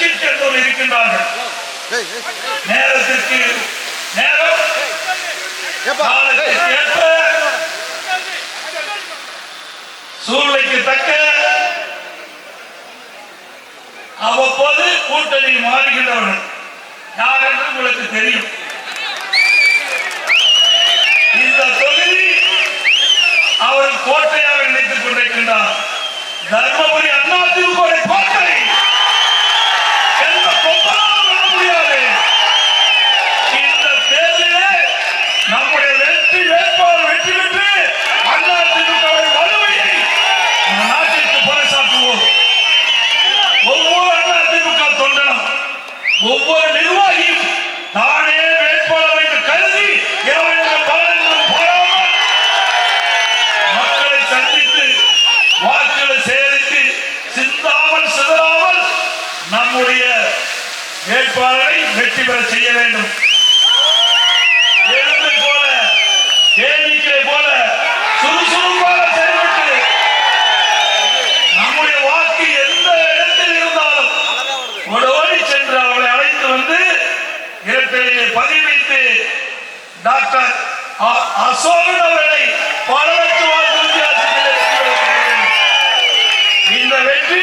கட்சி சேர்ந்தவர்கள் இருக்கின்றார்கள். நேரத்திற்கு நேரம். ஏற்ப. சூழ்நிலைக்கு தக்க அவ்வப்போது கூட்டணி மாறுகின்றவர்கள். யார் என்று உங்களுக்கு தெரியும். இந்த தொகுதி அவர் கோட்டையாக நினைத்துக் கொண்டிருக்கின்றார். தர்மபுரி அண்ணா திமுக கோட்டை. ஒவ்வொரு நிர்வாகியும் தானே வேட்பாளர் என்று கருதி மக்களை சந்தித்து வாக்குகளை சேகரித்து சிந்தாமல் சிதறாமல் நம்முடைய வேட்பாளரை வெற்றி பெற செய்ய வேண்டும். டாக்டர் அசோகன் அவர்களை பல லட்சம் வித்தியாசத்தில் இந்த வெற்றி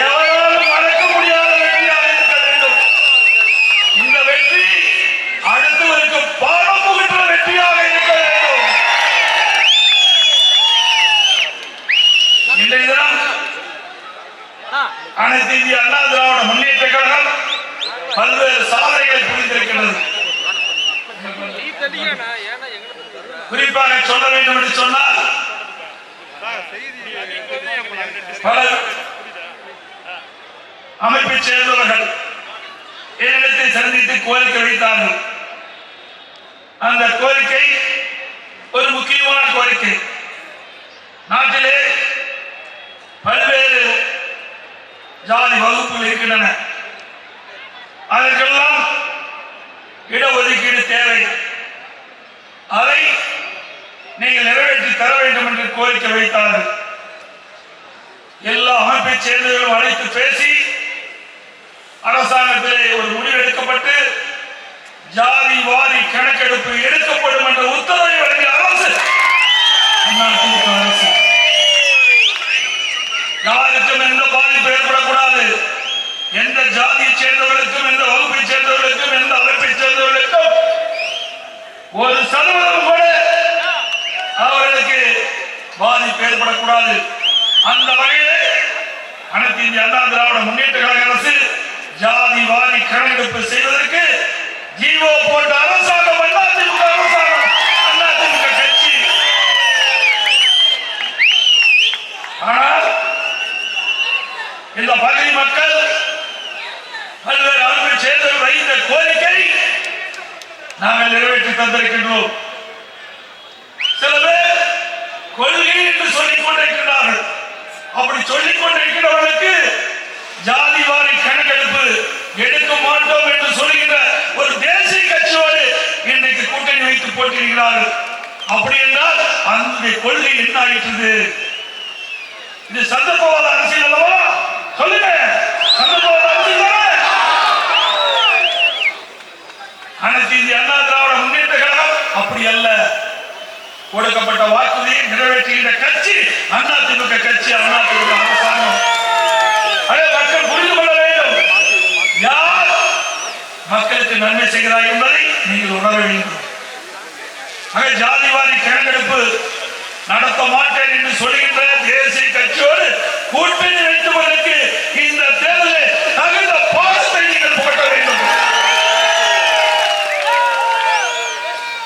எவராலும் மறக்க முடியாத வெற்றியாக இருக்க வேண்டும். இந்த வெற்றி அடுத்தவருக்கு பாடம் புகற்ற வெற்றியாக இருக்க வேண்டும். இன்றைய தினம் அனைத்து இந்திய அண்ணா திராவிட முன்னேற்ற கழகம் பல்வேறு சாதனைகளை புரிந்திருக்கிறது குறிப்பாக சொல்ல வேண்டும் என்று சொன்னால் பல அமைப்பை சேர்ந்தவர்கள் என்னிடத்தை சந்தித்து கோரிக்கை வைத்தார்கள். அந்த கோரிக்கை ஒரு முக்கியமான கோரிக்கை. நாட்டிலே பல்வேறு ஜாதி வகுப்புகள் இருக்கின்றன. அதற்கெல்லாம் இடஒதுக்கீடு தேவை. அதை நீங்கள் நிறைவேற்றி தர வேண்டும் என்று கோரிக்கை வைத்தார்கள். எல்லா அமைப்பை சேர்ந்தவர்களும் அழைத்து பேசி அரசாங்கத்திலே ஒரு முடிவு எடுக்கப்பட்டு ஜாதி வாரி கணக்கெடுப்பு எடுக்கப்படும் என்ற உத்தரவை வழங்கிய அரசு அரசு. யாருக்கும் எந்த பாதிப்பு ஏற்படக்கூடாது. எந்த ஜாதியை சேர்ந்தவர்களுக்கும் எந்த வகுப்பை சேர்ந்தவர்களுக்கும் எந்த அமைப்பை சேர்ந்தவர்களுக்கும் ஒரு சதவீதம் கூட அவர்களுக்கு பாதிப்பு ஏற்படக்கூடாது. அந்த வகையில் அனைத்து இந்திய அண்ணா திராவிட முன்னேற்ற கழக அரசு ஜாதி வாரி கணக்கெடுப்பு செய்வதற்கு ஜீவோ போட்ட அரசாங்கம் அதிமுக அரசாங்கம் அதிமுக கட்சி. ஆனால் இந்த பகுதி மக்கள் பல்வேறு அமைப்பை சேர்ந்து வைத்த கோரிக்கை நாங்கள் நிறைவேற்றி தந்திருக்கின்றோம். சில பேர் கொள்கை என்று சொல்லிக் கொண்டிருக்கிறார்கள் அப்படி சொல்லிக் கொண்டிருக்கிறவர்களுக்கு ஜாதி வாரி கணக்கெடுப்பு எடுக்க மாட்டோம் என்று சொல்லுகின்ற ஒரு தேசிய கட்சியோடு இன்றைக்கு கூட்டணி வைத்து போட்டிருக்கிறார்கள் அப்படி என்றால் அந்த கொள்கை என்ன ஆயிற்று இது சந்தர்ப்பவாத அரசியல் அல்லவா? சொல்லுங்க. சந்தர்ப்பவாத அரசியல் தானே? அண்ணா திராவிட முன்னேற்ற கழகம் அப்படி அல்ல. கொடுக்கப்பட்ட வாக்குறுதியை நிறைவேற்றுகின்ற கட்சி அண்ணா திமுக கட்சி அண்ணா திமுக அரசாங்கம். அதை மக்கள் புரிந்து கொள்ள வேண்டும். யார் மக்களுக்கு நன்மை செய்கிறார் என்பதை நீங்கள் உணர வேண்டும். ஆக ஜாதிவாரி தேர்ந்தெடுப்பு நடத்த மாட்டேன் என்று சொல்கின்ற தேசிய கட்சியோடு கூட்டணி வைத்தவர்களுக்கு